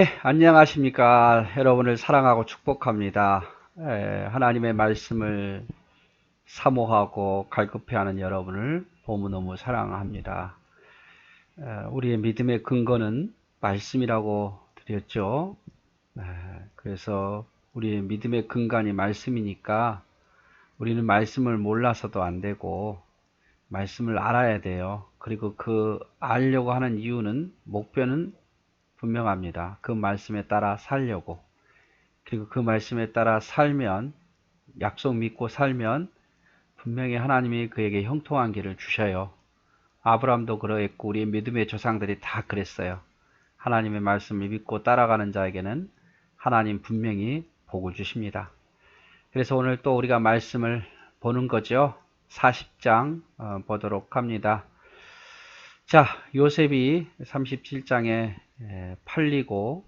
네, 안녕하십니까. 여러분을 사랑하고 축복합니다. 에, 하나님의 말씀을 사모하고 갈급해하는 여러분을 너무너무 사랑합니다. 에, 우리의 믿음의 근거는 말씀이라고 드렸죠. 에, 그래서 우리의 믿음의 근간이 말씀이니까 우리는 말씀을 몰라서도 안 되고 말씀을 알아야 돼요. 그리고 그 알려고 하는 이유는 목표는 분명합니다. 그 말씀에 따라 살려고. 그리고 그 말씀에 따라 살면, 약속 믿고 살면, 분명히 하나님이 그에게 형통한 길을 주셔요. 아브람도 그러했고, 우리 믿음의 조상들이 다 그랬어요. 하나님의 말씀을 믿고 따라가는 자에게는 하나님 분명히 복을 주십니다. 그래서 오늘 또 우리가 말씀을 보는 거죠. 40장 어, 보도록 합니다. 자, 요셉이 37장에 팔리고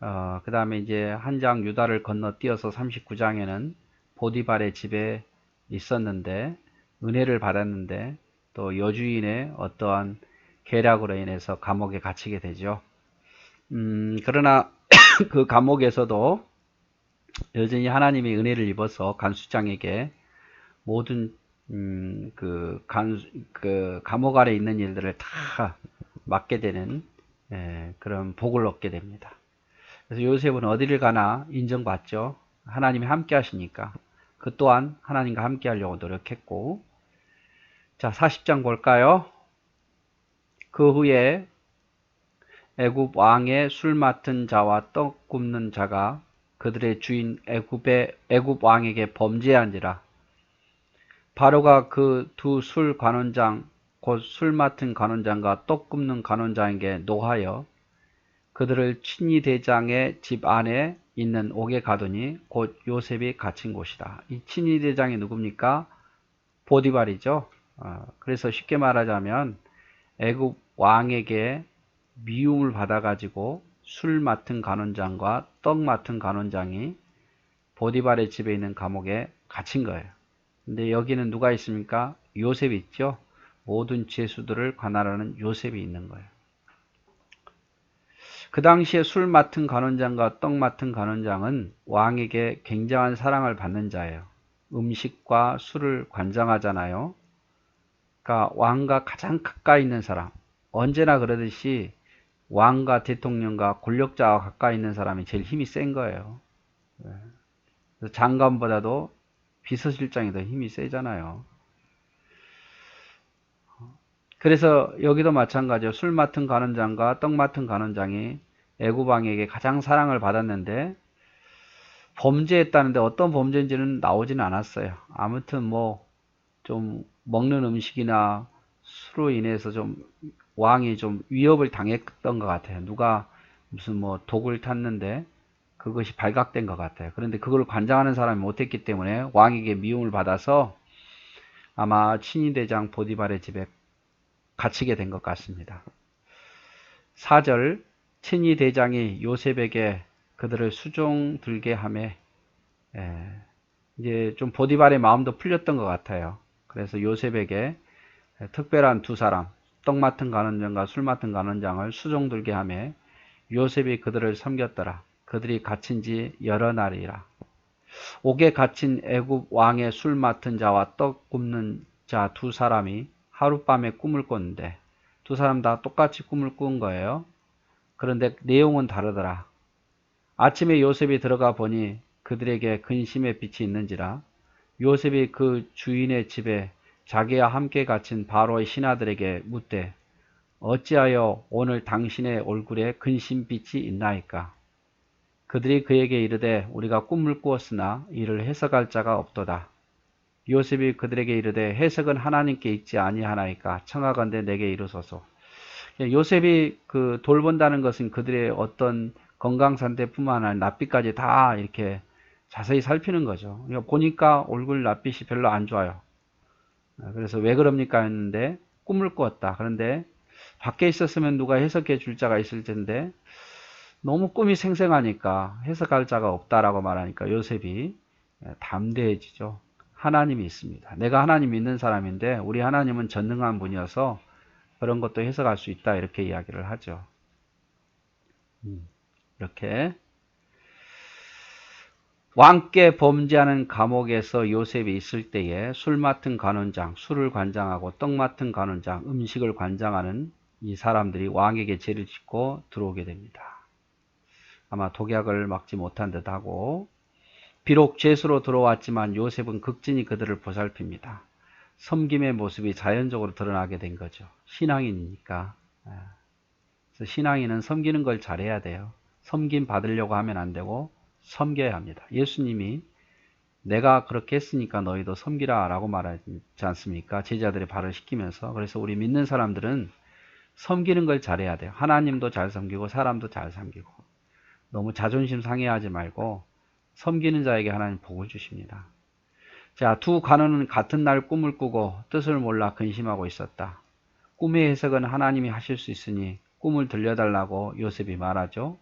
어, 그 다음에 이제 한 장 유다를 건너뛰어서 39장에는 보디발의 집에 있었는데 은혜를 받았는데 또 여주인의 어떠한 계략으로 인해서 감옥에 갇히게 되죠. 음, 그러나 그 감옥에서도 여전히 하나님의 은혜를 입어서 간수장에게 모든 음, 그, 간, 그, 감옥 아래 있는 일들을 다 맡게 되는, 예, 그런 복을 얻게 됩니다. 그래서 요셉은 어디를 가나 인정받죠. 하나님이 함께 하시니까. 그 또한 하나님과 함께 하려고 노력했고. 자, 40장 볼까요? 그 후에 애굽 왕의 술 맡은 자와 떡 굽는 자가 그들의 주인 애굽의 애굽 왕에게 범죄한지라 바로가 그 두 술 관원장 곧 술 맡은 관원장과 떡 굽는 관원장에게 노하여 그들을 친위 대장의 집 안에 있는 옥에 가더니 곧 요셉이 갇힌 곳이다. 이 친위 대장이 누굽니까? 보디발이죠. 어, 그래서 쉽게 말하자면 애굽 왕에게 미움을 받아가지고 술 맡은 관원장과 떡 맡은 관원장이 보디발의 집에 있는 감옥에 갇힌 거예요. 근데 여기는 누가 있습니까? 요셉이 있죠. 모든 죄수들을 관할하는 요셉이 있는 거예요. 그 당시에 술 맡은 간원장과 떡 맡은 간원장은 왕에게 굉장한 사랑을 받는 자예요. 음식과 술을 관장하잖아요. 그러니까 왕과 가장 가까이 있는 사람. 언제나 그러듯이 왕과 대통령과 권력자와 가까이 있는 사람이 제일 힘이 센 거예요. 네. 장관보다도 비서실장이 더 힘이 세잖아요. 그래서 여기도 마찬가지로 술 맡은 간원장과 떡 맡은 간원장이 애구방에게 가장 사랑을 받았는데 범죄했다는데 어떤 범죄인지는 나오지는 않았어요. 아무튼 뭐 좀 먹는 음식이나 수로 인해서 좀 왕이 좀 위협을 당했던 것 같아요. 누가 무슨 뭐 독을 탔는데 그것이 발각된 것 같아요. 그런데 그걸 관장하는 사람이 못했기 때문에 왕에게 미움을 받아서 아마 친위대장 보디발의 집에 갇히게 된 것 같습니다. 4절 친위대장이 요셉에게 그들을 수종 들게 함에 예, 이제 좀 보디발의 마음도 풀렸던 것 같아요. 그래서 요셉에게 특별한 두 사람 떡 맡은 간원장과 술 맡은 간원장을 수종 들게 함에 요셉이 그들을 섬겼더라. 그들이 갇힌 지 여러 날이라. 옥에 갇힌 애굽 왕의 술 맡은 자와 떡 굽는 자 두 사람이 하룻밤에 꿈을 꿨는데 두 사람 다 똑같이 꿈을 꾼 거예요. 그런데 내용은 다르더라. 아침에 요셉이 들어가 보니 그들에게 근심의 빛이 있는지라 요셉이 그 주인의 집에 자기와 함께 갇힌 바로의 신하들에게 묻되 어찌하여 오늘 당신의 얼굴에 근심빛이 있나이까? 그들이 그에게 이르되 우리가 꿈을 꾸었으나 이를 해석할 자가 없도다. 요셉이 그들에게 이르되 해석은 하나님께 있지 아니하나이까 청하건대 내게 이르소서. 요셉이 그 돌본다는 것은 그들의 어떤 건강 상태뿐만 아니라 낯빛까지 다 이렇게 자세히 살피는 거죠. 보니까 얼굴 낯빛이 별로 안 좋아요. 그래서 왜 그럽니까 했는데 꿈을 꾸었다. 그런데 밖에 있었으면 누가 해석해 줄 자가 있을 텐데 너무 꿈이 생생하니까 해석할 자가 없다라고 말하니까 요셉이 담대해지죠. 하나님이 있습니다. 내가 하나님 믿는 사람인데 우리 하나님은 전능한 분이어서 그런 것도 해석할 수 있다 이렇게 이야기를 하죠. 음. 이렇게 왕께 범죄하는 감옥에서 요셉이 있을 때에 술 맡은 관원장, 술을 관장하고 떡 맡은 관원장, 음식을 관장하는 이 사람들이 왕에게 죄를 짓고 들어오게 됩니다. 아마 독약을 막지 못한 듯하고 비록 죄수로 들어왔지만 요셉은 극진히 그들을 보살핍니다. 섬김의 모습이 자연적으로 드러나게 된 거죠. 신앙인이니까. 예. 그래서 신앙인은 섬기는 걸 잘해야 돼요. 섬김 받으려고 하면 안 되고 섬겨야 합니다. 예수님이 내가 그렇게 했으니까 너희도 섬기라 라고 말하지 않습니까? 제자들의 발을 시키면서. 그래서 우리 믿는 사람들은 섬기는 걸 잘해야 돼요. 하나님도 잘 섬기고 사람도 잘 섬기고. 너무 자존심 상해하지 말고 섬기는 자에게 하나님 복을 주십니다. 자, 두 관원은 같은 날 꿈을 꾸고 뜻을 몰라 근심하고 있었다. 꿈의 해석은 하나님이 하실 수 있으니 꿈을 들려달라고 요셉이 말하죠.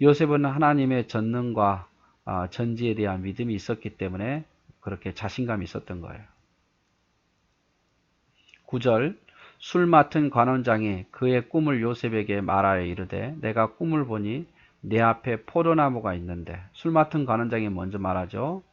요셉은 하나님의 전능과 아, 전지에 대한 믿음이 있었기 때문에 그렇게 자신감이 있었던 거예요. 9절 술 맡은 관원장이 그의 꿈을 요셉에게 말하여 이르되 내가 꿈을 보니 내 앞에 포도나무가 있는데 술 맡은 관원장이 먼저 말하죠.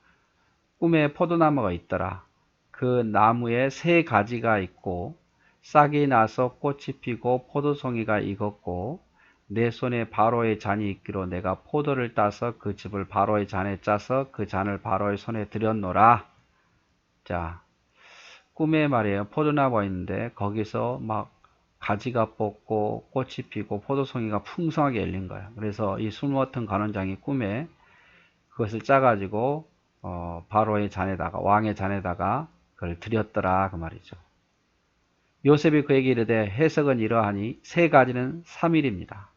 꿈에 포도나무가 있더라. 그 나무에 세 가지가 있고 싹이 나서 꽃이 피고 포도송이가 익었고 내 손에 바로의 잔이 있기로 내가 포도를 따서 그 즙을 바로의 잔에 짜서 그 잔을 바로의 손에 들였노라. 자, 꿈에 말이에요. 포도나무가 있는데 거기서 막 가지가 뽑고 꽃이 피고 포도송이가 풍성하게 열린 거예요. 그래서 이 술먹은 관원장이 꿈에 그것을 짜가지고 어, 바로의 잔에다가 왕의 잔에다가 그걸 드렸더라 그 말이죠. 요셉이 그에게 이르되 해석은 이러하니 세 가지는 3일입니다.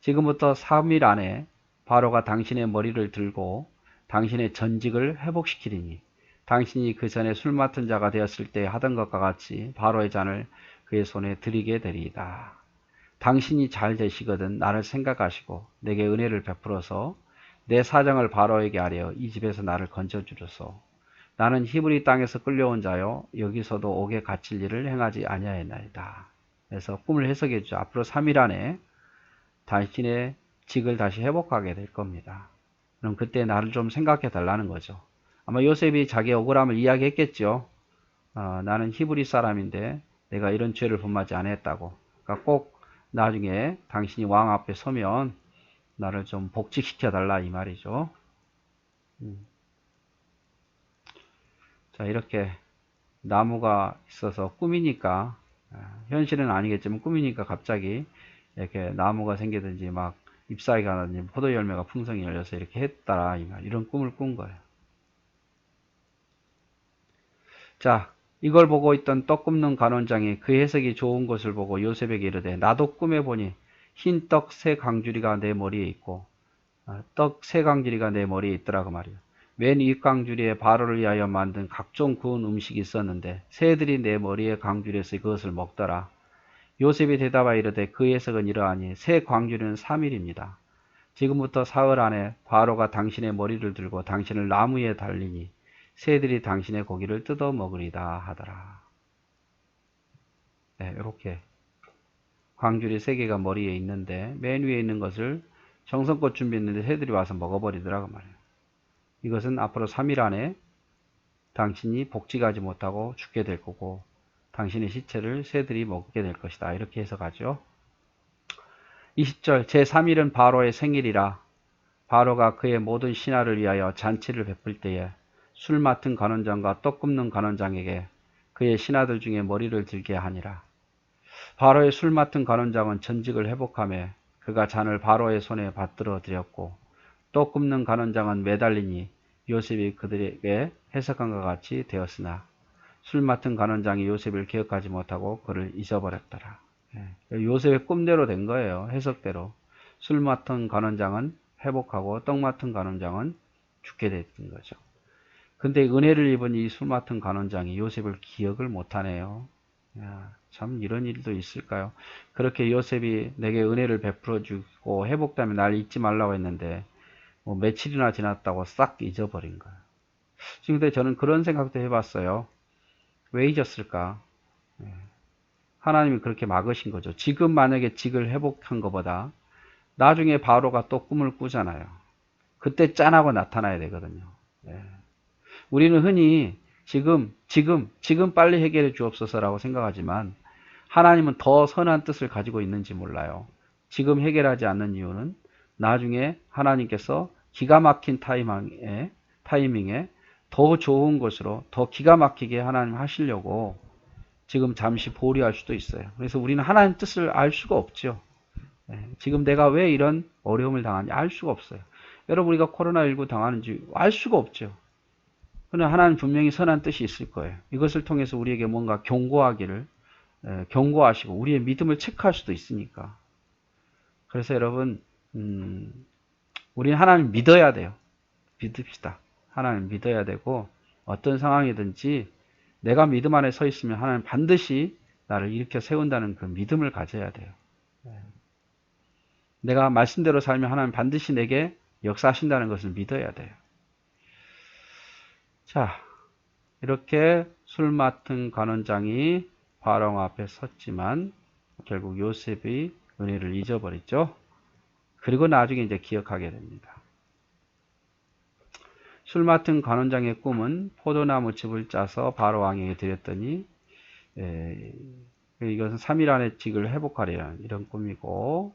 지금부터 3일 안에 바로가 당신의 머리를 들고 당신의 전직을 회복시키리니 당신이 그 전에 술 맡은 자가 되었을 때 하던 것과 같이 바로의 잔을 그의 손에 드리게 되리이다. 당신이 잘 되시거든 나를 생각하시고 내게 은혜를 베풀어서 내 사정을 바로에게 아뢰어 이 집에서 나를 건져주소서. 나는 히브리 땅에서 끌려온 자요 여기서도 옥에 갇힐 일을 행하지 아니하였나이다. 그래서 꿈을 해석해 주죠. 앞으로 3일 안에 당신의 직을 다시 회복하게 될 겁니다. 그럼 그때 나를 좀 생각해 달라는 거죠. 아마 요셉이 자기의 억울함을 이야기했겠죠. 어, 나는 히브리 사람인데 내가 이런 죄를 범하지 않았다고. 그러니까 꼭 나중에 당신이 왕 앞에 서면 나를 좀 복직시켜 달라 이 말이죠. 음. 자 이렇게 나무가 있어서 꿈이니까 아, 현실은 아니겠지만 꿈이니까 갑자기 이렇게 나무가 생기든지 막 잎사귀가 나든지 포도 열매가 풍성히 열려서 이렇게 했다 이 말. 이런 꿈을 꾼 거예요. 자 이걸 보고 있던 떡 굽는 간원장이 그 해석이 좋은 것을 보고 요셉에게 이르되 나도 꿈에 보니 흰 떡 세 강주리가 내 머리에 있고 아, 떡세 강주리가 내 머리에 있더라고 말이야. 맨 윗강주리에 바로를 위하여 만든 각종 구운 음식이 있었는데 새들이 내 머리에 강주리에서 그것을 먹더라. 요셉이 대답하여 이르되 그 해석은 이러하니 새 광주리는 3일입니다. 지금부터 사흘 안에 바로가 당신의 머리를 들고 당신을 나무 에 달리니 새들이 당신의 고기를 뜯어 먹으리다 하더라. 네, 이렇게 광주리 세 개가 머리에 있는데 맨 위에 있는 것을 정성껏 준비했는데 새들이 와서 먹어버리더라고 말이에요. 이것은 앞으로 3일 안에 당신이 복직하지 못하고 죽게 될 거고 당신의 시체를 새들이 먹게 될 것이다. 이렇게 해석하죠. 20절 제3일은 바로의 생일이라 바로가 그의 모든 신하를 위하여 잔치를 베풀 때에 술 맡은 관원장과 떡 굽는 관원장에게 그의 신하들 중에 머리를 들게 하니라. 바로의 술 맡은 관원장은 전직을 회복하며 그가 잔을 바로의 손에 받들어 드렸고 떡 굽는 관원장은 매달리니 요셉이 그들에게 해석한 것 같이 되었으나 술 맡은 관원장이 요셉을 기억하지 못하고 그를 잊어버렸더라. 예, 요셉의 꿈대로 된 거예요. 해석대로. 술 맡은 관원장은 회복하고 떡 맡은 관원장은 죽게 됐던 거죠. 근데 은혜를 입은 이 술 맡은 관원장이 요셉을 기억을 못하네요. 야, 참 이런 일도 있을까요? 그렇게 요셉이 내게 은혜를 베풀어 주고 회복되면 날 잊지 말라고 했는데 뭐 며칠이나 지났다고 싹 잊어버린 거예요. 지금 근데 저는 그런 생각도 해봤어요. 왜 잊었을까? 예. 하나님이 그렇게 막으신 거죠. 지금 만약에 직을 회복한 것보다 나중에 바로가 또 꿈을 꾸잖아요. 그때 짠하고 나타나야 되거든요. 예. 우리는 흔히 지금, 지금, 지금 빨리 해결해 주옵소서라고 생각하지만 하나님은 더 선한 뜻을 가지고 있는지 몰라요. 지금 해결하지 않는 이유는 나중에 하나님께서 기가 막힌 타이밍에, 타이밍에 더 좋은 것으로 더 기가 막히게 하나님 하시려고 지금 잠시 보류할 수도 있어요. 그래서 우리는 하나님 뜻을 알 수가 없죠. 예, 지금 내가 왜 이런 어려움을 당하는지 알 수가 없어요. 여러분 우리가 코로나19 당하는지 알 수가 없죠. 그러나 하나님 분명히 선한 뜻이 있을 거예요. 이것을 통해서 우리에게 뭔가 경고하기를 에, 경고하시고 우리의 믿음을 체크할 수도 있으니까. 그래서 여러분 음, 우리는 하나님 믿어야 돼요. 믿읍시다. 하나님 믿어야 되고 어떤 상황이든지 내가 믿음 안에 서 있으면 하나님 반드시 나를 일으켜 세운다는 그 믿음을 가져야 돼요. 내가 말씀대로 살면 하나님 반드시 내게 역사하신다는 것을 믿어야 돼요. 자, 이렇게 술 맡은 관원장이 바로 앞에 섰지만 결국 요셉이 은혜를 잊어버렸죠. 그리고 나중에 이제 기억하게 됩니다. 술 맡은 관원장의 꿈은 포도나무 즙을 짜서 바로 왕에게 드렸더니 에, 이것은 3일 안에 직을 회복하리라는 이런 꿈이고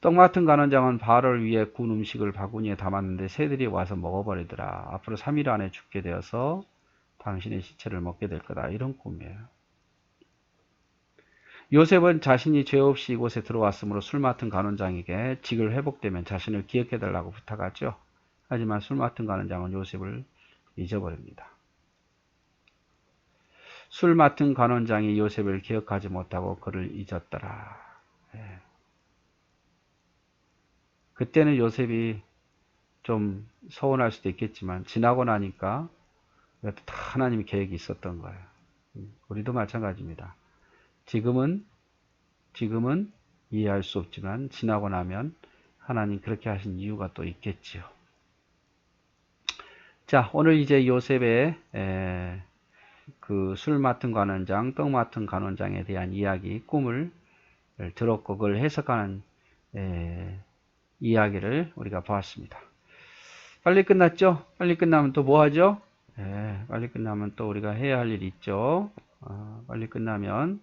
떡 맡은 관원장은 바로를 위해 군 음식을 바구니에 담았는데 새들이 와서 먹어버리더라. 앞으로 3일 안에 죽게 되어서 당신의 시체를 먹게 될 거다. 이런 꿈이에요. 요셉은 자신이 죄 없이 이곳에 들어왔으므로 술 맡은 관원장에게 직을 회복되면 자신을 기억해 달라고 부탁하죠. 하지만 술 맡은 관원장은 요셉을 잊어버립니다. 술 맡은 관원장이 요셉을 기억하지 못하고 그를 잊었더라. 예. 그때는 요셉이 좀 서운할 수도 있겠지만 지나고 나니까 다 하나님의 계획이 있었던 거예요. 우리도 마찬가지입니다. 지금은 지금은 이해할 수 없지만 지나고 나면 하나님 그렇게 하신 이유가 또 있겠지요. 자, 오늘 이제 요셉의 그술 맡은 관원장, 떡 맡은 관원장에 대한 이야기, 꿈을 들었고 그걸 해석하는 에, 이야기를 우리가 보았습니다. 빨리 끝났죠? 빨리 끝나면 또 뭐 하죠? 네, 빨리 끝나면 또 우리가 해야 할 일이 있죠. 어, 빨리 끝나면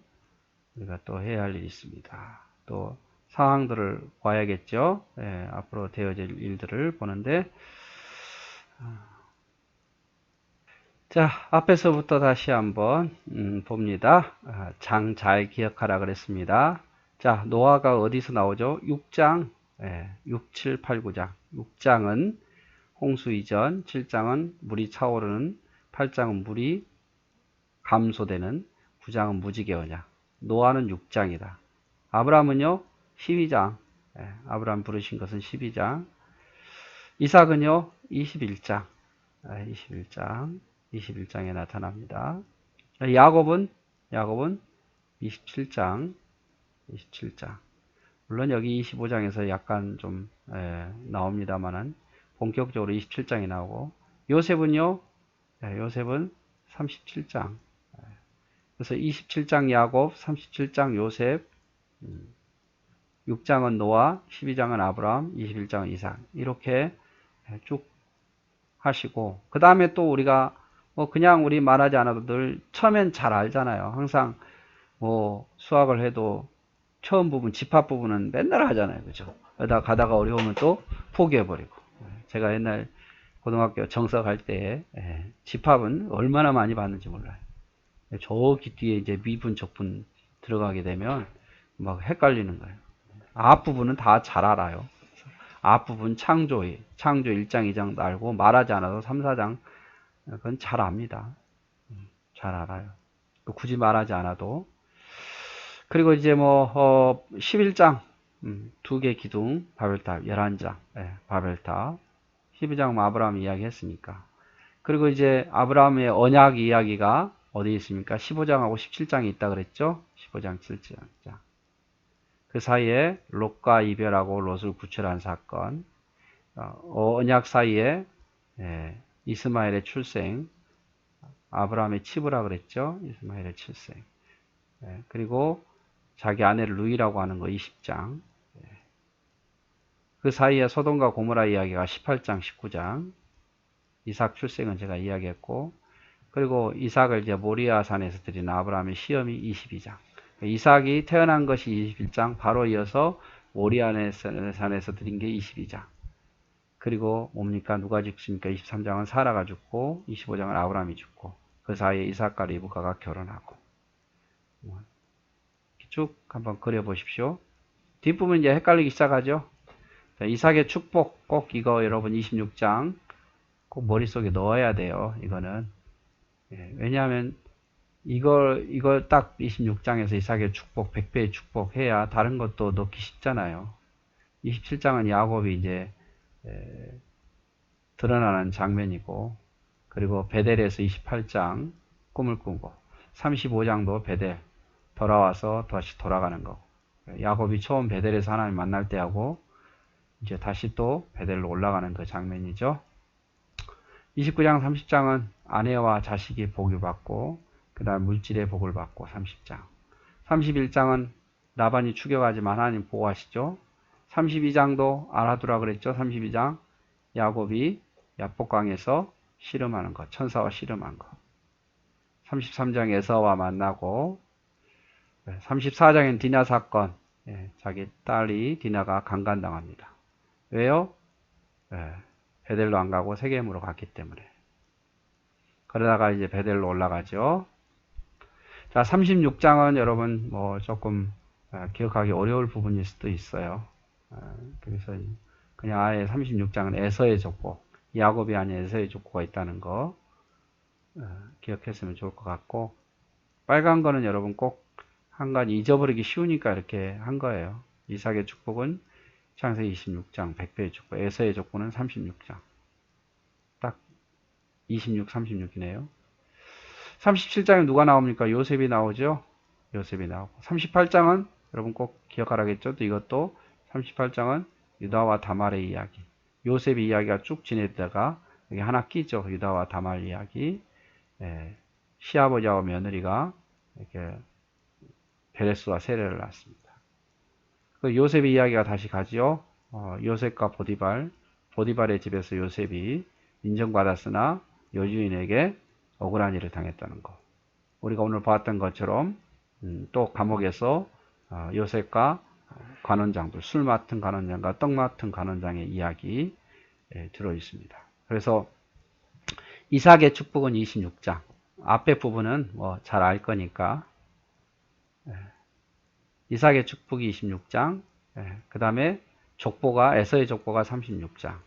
우리가 또 해야 할 일이 있습니다. 또 상황들을 봐야겠죠. 네, 앞으로 되어질 일들을 보는데 자 앞에서부터 다시 한번 음, 봅니다. 아, 장잘 기억하라 그랬습니다. 자 노아가 어디서 나오죠? 6장 예, 6, 7, 8, 9장. 6장은 홍수 이전, 7장은 물이 차오르는, 8장은 물이 감소되는, 9장은 무지개 언약. 노아는 6장이다. 아브라함은요, 12장. 예, 아브라함 부르신 것은 12장. 이삭은요, 21장. 예, 21장. 21장에 나타납니다. 야곱은, 야곱은 27장. 27장. 물론 여기 25장에서 약간 좀 에, 나옵니다만은 본격적으로 27장이 나오고 요셉은요 에, 요셉은 37장. 그래서 27장 야곱 37장 요셉 음, 6장은 노아 12장은 아브라함 21장은 이삭. 이렇게 쭉 하시고 그 다음에 또 우리가 뭐 그냥 우리 말하지 않아도 늘 처음엔 잘 알잖아요. 항상 뭐 수학을 해도 처음 부분, 집합 부분은 맨날 하잖아요. 그죠? 그러다 가다가 어려우면 또 포기해버리고. 제가 옛날 고등학교 정석할 때, 예, 집합은 얼마나 많이 받는지 몰라요. 저기 뒤에 이제 미분, 적분 들어가게 되면 막 헷갈리는 거예요. 앞부분은 다 잘 알아요. 앞부분 창조의, 창조 1장, 2장도 알고 말하지 않아도 3, 4장, 그건 잘 압니다. 음, 잘 알아요. 굳이 말하지 않아도 그리고 이제 뭐, 어, 11장, 음, 두개 기둥, 바벨탑, 11장, 예, 바벨탑. 12장 뭐 아브라함 이야기 했으니까. 그리고 이제 아브라함의 언약 이야기가 어디 있습니까? 15장하고 17장에 있다 그랬죠? 15장, 7장. 그 사이에 롯과 이별하고 롯을 구출한 사건, 어, 언약 사이에 예, 이스마엘의 출생, 아브라함의 치부라 그랬죠? 이스마엘의 출생. 예, 그리고 자기 아내를 루이라고 하는 거 20장. 예, 그 사이에 소돔과 고모라 이야기가 18장, 19장. 이삭 출생은 제가 이야기했고, 그리고 이삭을 이제 모리아 산에서 드린 아브라함의 시험이 22장. 이삭이 태어난 것이 21장, 바로 이어서 모리아 산에서 드린 게 22장. 그리고 뭡니까? 누가 죽습니까? 23장은 사라가 죽고, 25장은 아브라함이 죽고, 그 사이에 이삭과 리브가가 결혼하고. 쭉 한번 그려보십시오. 뒷부분 이제 헷갈리기 시작하죠. 자, 이삭의 축복 꼭 이거 여러분 26장 꼭 머릿속에 넣어야 돼요. 이거는. 예, 왜냐하면 이걸, 이걸 딱 26장에서 이삭의 축복, 100배의 축복 해야 다른 것도 넣기 쉽잖아요. 27장은 야곱이 이제, 에, 드러나는 장면이고, 그리고 베델에서 28장 꿈을 꾸고, 35장도 베델 돌아와서 다시 돌아가는 거고, 야곱이 처음 베델에서 하나님 만날 때하고, 이제 다시 또 베델로 올라가는 그 장면이죠. 29장, 30장은 아내와 자식이 복을 받고, 그 다음 물질의 복을 받고 30장. 31장은 나반이 추격하지만 하나님 보호하시죠. 32장도 알아두라 그랬죠. 32장 야곱이 야복강에서 씨름하는 것, 천사와 씨름한 것. 33장 에서와 만나고 34장엔 디나 사건, 예, 자기 딸이 디나가 강간당합니다. 왜요? 예, 베델로 안 가고 세겜으로 갔기 때문에. 그러다가 이제 베델로 올라가죠. 자, 36장은 여러분 뭐 조금 아, 기억하기 어려울 부분일 수도 있어요. 아, 그래서 그냥 아예 36장은 에서의 족보, 야곱이 아닌 에서의 족보가 있다는 거 아, 기억했으면 좋을 것 같고 빨간 거는 여러분 꼭 한 가지 잊어버리기 쉬우니까 이렇게 한 거예요. 이삭의 축복은 창세기 26장 100배의 축복, 에서의 족보는 36장. 딱 26, 36이네요. 37장에 누가 나옵니까? 요셉이 나오죠? 요셉이 나오고. 38장은 여러분 꼭 기억하라겠죠? 또 이것도 38장은 유다와 다말의 이야기. 요셉의 이야기가 쭉 지내다가 여기 하나 끼죠. 유다와 다말 이야기. 예, 시아버지와 며느리가 이렇게 베레스와 세례를 낳습니다. 그 요셉의 이야기가 다시 가지요. 어, 요셉과 보디발, 보디발의 집에서 요셉이 인정받았으나 여주인에게 억울한 일을 당했다는 것. 우리가 오늘 봤던 것처럼 음, 또 감옥에서 어, 요셉과 관원장들, 술 맡은 관원장과 떡 맡은 관원장의 이야기 예, 들어 있습니다. 그래서 이삭의 축복은 26장. 앞에 부분은 뭐 잘 알 거니까 예. 이삭의 축복이 26장. 예, 그 다음에 족보가 에서의 족보가 36장.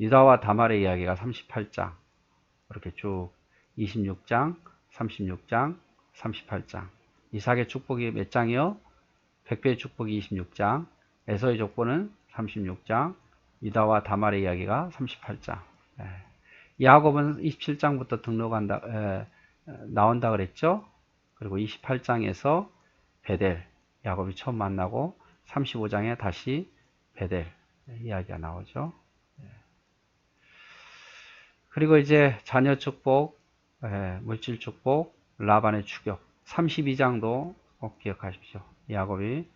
유다와 다말의 이야기가 38장. 이렇게 쭉 26장, 36장, 38장. 이삭의 축복이 몇 장이요? 백배의 축복이 26장, 에서의 족보는 36장, 유다와 다말의 이야기가 38장. 예. 야곱은 27장부터 등록한다, 에, 나온다 그랬죠? 그리고 28장에서 베델, 야곱이 처음 만나고 35장에 다시 베델 이야기가 나오죠. 예. 그리고 이제 자녀 축복, 예, 물질 축복, 라반의 추격. 32장도 꼭 기억하십시오. 야곱이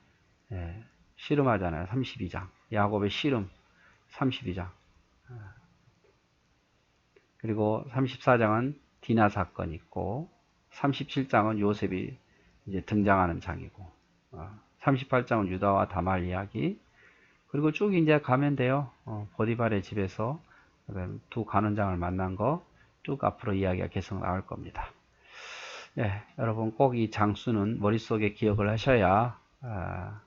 예, 씨름하잖아요. 32장. 야곱의 씨름 32장. 그리고 34장은 디나 사건 있고 37장은 요셉이 이제 등장하는 장이고 38장은 유다와 다말 이야기 그리고 쭉 이제 가면 돼요. 어, 보디발의 집에서 두 간원장을 만난 거 쭉 앞으로 이야기가 계속 나올 겁니다. 예, 여러분 꼭 이 장수는 머릿속에 기억을 하셔야 아,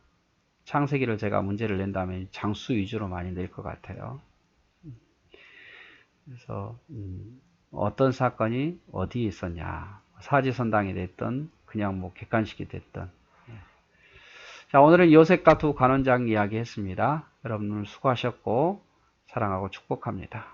창세기를 제가 문제를 낸다면 장수 위주로 많이 낼 것 같아요. 그래서 음, 어떤 사건이 어디에 있었냐 사지선당이 됐던 그냥 뭐 객관식이 됐던 예. 자 오늘은 요셉과 두 간원장 이야기 했습니다. 여러분 수고하셨고 사랑하고 축복합니다.